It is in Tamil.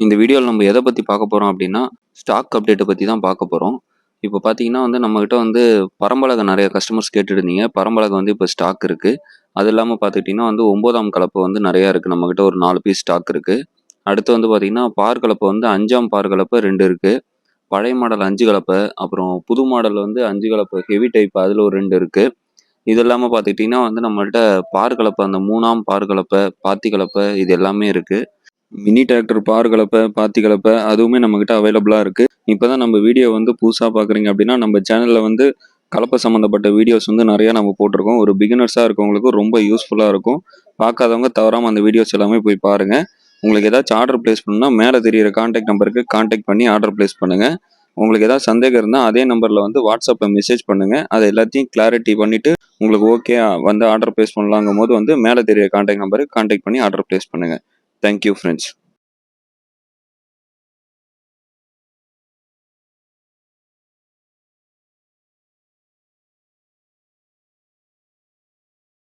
இந்த வீடியோவில் நம்ம எதை பற்றி பார்க்க போகிறோம் அப்படின்னா ஸ்டாக் அப்டேட்டை பற்றி தான் பார்க்க போகிறோம் இப்போ பார்த்தீங்கன்னா வந்து நம்மக்கிட்ட வந்து பரம்பலகம் நிறைய கஸ்டமர்ஸ் கேட்டுருந்தீங்க. பரம்பலகம் வந்து இப்போ ஸ்டாக் இருக்குது அது இல்லாமல் பார்த்துக்கிட்டிங்கன்னா வந்து ஒம்போதாம் கலப்பை வந்து நிறையா இருக்குது நம்மக்கிட்ட ஒரு நாலு பீஸ் ஸ்டாக் இருக்குது அடுத்து வந்து பார்த்திங்கன்னா பார் கலப்பை வந்து அஞ்சாம் பார் கலப்பை ரெண்டு இருக்குது பழைய மாடல் அஞ்சு கலப்பை அப்புறம் புது மாடல் வந்து அஞ்சு கலப்பை ஹெவி டைப் அதில் ஒரு ரெண்டு இருக்குது இது இல்லாமல் பார்த்துக்கிட்டிங்கன்னா வந்து நம்மள்கிட்ட பார் கலப்பை அந்த மூணாம் பார் கலப்பை பாத்தி கலப்பை இது எல்லாமே இருக்குது மினி டிராக்டர் பார் கலப்பை பாத்தி கலப்பை அதுவுமே நம்மக்கிட்ட அவைலபிளாக இருக்குது இப்போ தான் நம்ம வீடியோ வந்து புதுசாக பார்க்குறீங்க அப்படின்னா நம்ம சேனலில் வந்து கலப்பை சம்மந்தப்பட்ட வீடியோஸ் வந்து நிறையா நம்ம போட்டிருக்கோம். ஒரு பிகினர்ஸாக இருக்கவங்களுக்கு ரொம்ப யூஸ்ஃபுல்லாக இருக்கும். பார்க்காதவங்க தவறாமல் அந்த வீடியோஸ் எல்லாமே போய் பாருங்கள் உங்களுக்கு ஏதாச்சும் ஆர்டர் ப்ளேஸ் பண்ணணும்னா மேலே தெரியிற காண்டாக்ட் நம்பருக்கு காண்டாக்ட் பண்ணி ஆர்டர் ப்ளேஸ் பண்ணுங்கள் உங்களுக்கு ஏதாவது சந்தேகம் இருந்தால் அதே நம்பரில் வந்து வாட்ஸ்அப்பில் மெசேஜ் பண்ணுங்கள் அதை எல்லாத்தையும் கிளாரிட்டி பண்ணிவிட்டு உங்களுக்கு ஓகே வந்து ஆர்டர் ப்ளேஸ் பண்ணலாங்கும் போது வந்து மேலே தெரிய காண்டாக்ட் நம்பருக்கு காண்டாக்ட் பண்ணி ஆர்டர் ப்ளேஸ் பண்ணுங்கள் Thank you, friends.